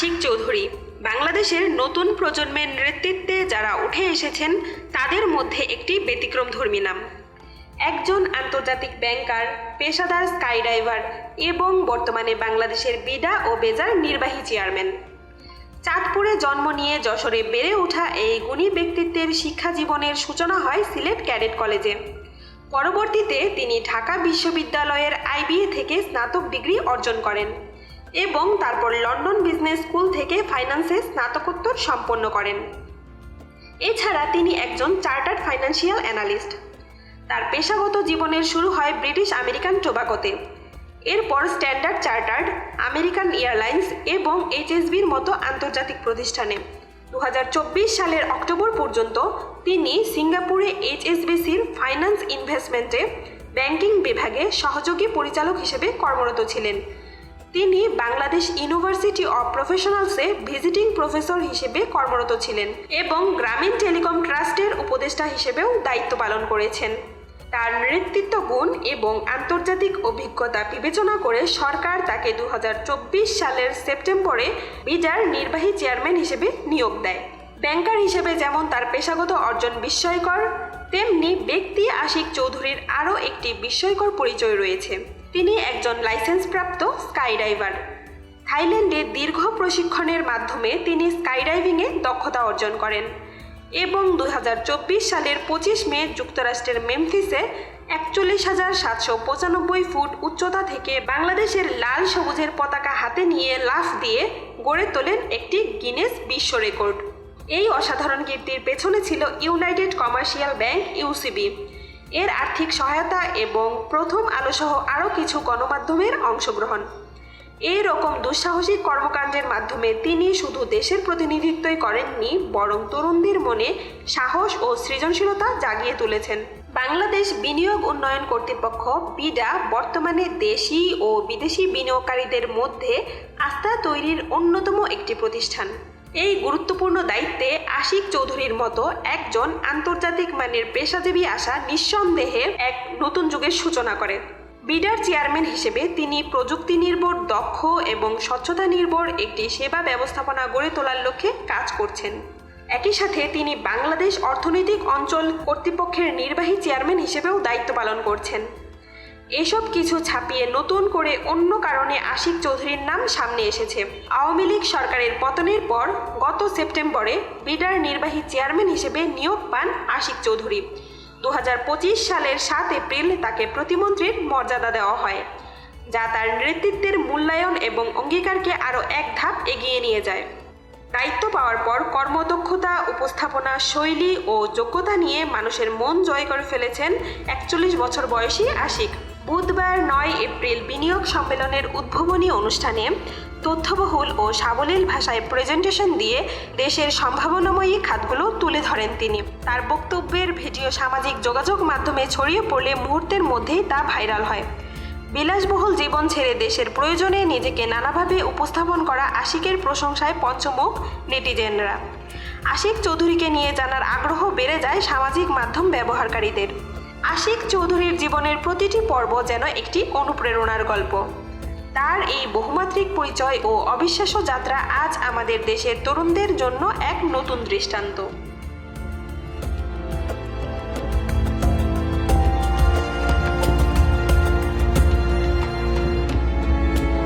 আশিক চৌধুরী বাংলাদেশের নতুন প্রজন্মের নেতৃত্বে যারা উঠে এসেছেন, তাদের মধ্যে একটি ব্যতিক্রমধর্মী নাম। একজন আন্তর্জাতিক ব্যাংকার, পেশাদার স্কাইডাইভার এবং বর্তমানে বাংলাদেশের বিডা ও বেজার নির্বাহী চেয়ারম্যান। চাঁদপুরে জন্ম নিয়ে যশোরে বেড়ে ওঠা এই গুণী ব্যক্তিত্বের শিক্ষা জীবনের সূচনা হয় সিলেট ক্যাডেট কলেজে। পরবর্তীতে তিনি ঢাকা বিশ্ববিদ্যালয়ের আইবিএ থেকে স্নাতক ডিগ্রি অর্জন করেন। এবং তারপর লন্ডন বিজনেস স্কুল থেকে ফাইন্যান্সে স্নাতকোত্তর সম্পন্ন করেন। এছাড়া তিনি একজন চার্টার্ড ফাইন্যান্সিয়াল অ্যানালিস্ট। তার পেশাগত জীবনের শুরু হয় ব্রিটিশ আমেরিকান টোবাকোতে। এরপর স্ট্যান্ডার্ড চার্টার্ড, আমেরিকান এয়ারলাইন্স এবং এইচএসবির মতো আন্তর্জাতিক প্রতিষ্ঠানে। দু হাজার চব্বিশ সালের অক্টোবর পর্যন্ত তিনি সিঙ্গাপুরে এইচএসবিসির ফাইন্যান্স ইনভেস্টমেন্টে ব্যাংকিং বিভাগে সহযোগী পরিচালক হিসেবে কর্মরত ছিলেন। তিনি বাংলাদেশ ইউনিভার্সিটি অব প্রফেশনালসে ভিজিটিং প্রফেসর হিসেবে কর্মরত ছিলেন এবং গ্রামীণ টেলিকম ট্রাস্টের উপদেষ্টা হিসেবেও দায়িত্ব পালন করেছেন। তার নেতৃত্ব গুণ এবং আন্তর্জাতিক অভিজ্ঞতা বিবেচনা করে সরকার তাকে দু হাজার চব্বিশ সালের সেপ্টেম্বরে বিজার নির্বাহী চেয়ারম্যান হিসেবে নিয়োগ দেয়। ব্যাংকার হিসেবে যেমন তার পেশাগত অর্জন বিস্ময়কর, তেমনি ব্যক্তি আশিক চৌধুরীর আরও একটি বিস্ময়কর পরিচয় রয়েছে। তিনি একজন লাইসেন্সপ্রাপ্ত স্কাইডাইভার থাইল্যান্ডে দীর্ঘ প্রশিক্ষণের মাধ্যমে তিনি স্কাইডাইভিংয়ে দক্ষতা অর্জন করেন এবং দু হাজার চব্বিশ সালের পঁচিশ মে যুক্তরাষ্ট্রের মেমফিসে একচল্লিশ হাজার সাতশো পঁচানব্বই ফুট উচ্চতা থেকে বাংলাদেশের লাল সবুজের পতাকা হাতে নিয়ে লাফ দিয়ে গড়ে তোলেন একটি গিনেস বিশ্ব রেকর্ড। এই অসাধারণ কীর্তির পেছনে ছিল ইউনাইটেড কমার্শিয়াল ব্যাংক ইউসিবি। এর আর্থিক সহায়তা এবং প্রথম আলোসহ আরও কিছু গণমাধ্যমের অংশগ্রহণ। এই রকম দুঃসাহসিক কর্মকাণ্ডের মাধ্যমে তিনি শুধু দেশের প্রতিনিধিত্বই করেননি, বরং তরুণদের মনে সাহস ও সৃজনশীলতা জাগিয়ে তুলেছেন। বাংলাদেশ বিনিয়োগ উন্নয়ন কর্তৃপক্ষ, বিডা, বর্তমানে দেশি ও বিদেশি বিনিয়োগকারীদের মধ্যে আস্থা তৈরির অন্যতম একটি প্রতিষ্ঠান। এই গুরুত্বপূর্ণ দায়িত্বে আশিক চৌধুরীর মতো একজন আন্তর্জাতিক মানের পেশাজীবী আসা নিঃসন্দেহে এক নতুন যুগের সূচনা করে। বিডার চেয়ারম্যান হিসেবে তিনি প্রযুক্তি নির্ভর, দক্ষ এবং স্বচ্ছতা নির্ভর একটি সেবা ব্যবস্থাপনা গড়ে তোলার লক্ষ্যে কাজ করছেন। একই সাথে তিনি বাংলাদেশ অর্থনৈতিক অঞ্চল কর্তৃপক্ষের নির্বাহী চেয়ারম্যান হিসেবেও দায়িত্ব পালন করছেন। এসব কিছু ছাপিয়ে নতুন করে অন্য কারণে আশিক চৌধুরীর নাম সামনে এসেছে। আওয়ামী লীগ সরকারের পতনের পর গত সেপ্টেম্বরে বিডার নির্বাহী চেয়ারম্যান হিসেবে নিয়োগ পান আশিক চৌধুরী। দু হাজার পঁচিশ সালের সাত এপ্রিল তাকে প্রতিমন্ত্রীর মর্যাদা দেওয়া হয়, যা তার নেতৃত্বের মূল্যায়ন এবং অঙ্গীকারকে আরও এক ধাপ এগিয়ে নিয়ে যায়। দায়িত্ব পাওয়ার পর কর্মদক্ষতা, উপস্থাপনা শৈলী ও যোগ্যতা নিয়ে মানুষের মন জয় করে ফেলেছেন একচল্লিশ বছর বয়সী আশিক। বুধবার নয় এপ্রিল বিনিয়োগ সম্মেলনের উদ্বোধনী অনুষ্ঠানে তথ্যবহুল ও সাবলীল ভাষায় প্রেজেন্টেশন দিয়ে দেশের সম্ভাবনাময়ী খাতগুলো তুলে ধরেন তিনি। তার বক্তব্যের ভিডিও সামাজিক যোগাযোগ মাধ্যমে ছড়িয়ে পড়লে মুহূর্তের মধ্যেই তা ভাইরাল হয়। বিলাসবহুল জীবন ছেড়ে দেশের প্রয়োজনে নিজেকে নানাভাবে উপস্থাপন করা আশিকের প্রশংসায় পঞ্চমুখ নেটিজেনরা। আশিক চৌধুরীকে নিয়ে জানার আগ্রহ বেড়ে যায় সামাজিক মাধ্যম ব্যবহারকারীদের। আশিক চৌধুরীর জীবনের প্রতিটি পর্ব যেন একটি অনুপ্রেরণার গল্প। তার এই বহুমাত্রিক পরিচয় ও অবিশ্বাস্য যাত্রা আজ আমাদের দেশের তরুণদের জন্য এক নতুন দৃষ্টান্ত।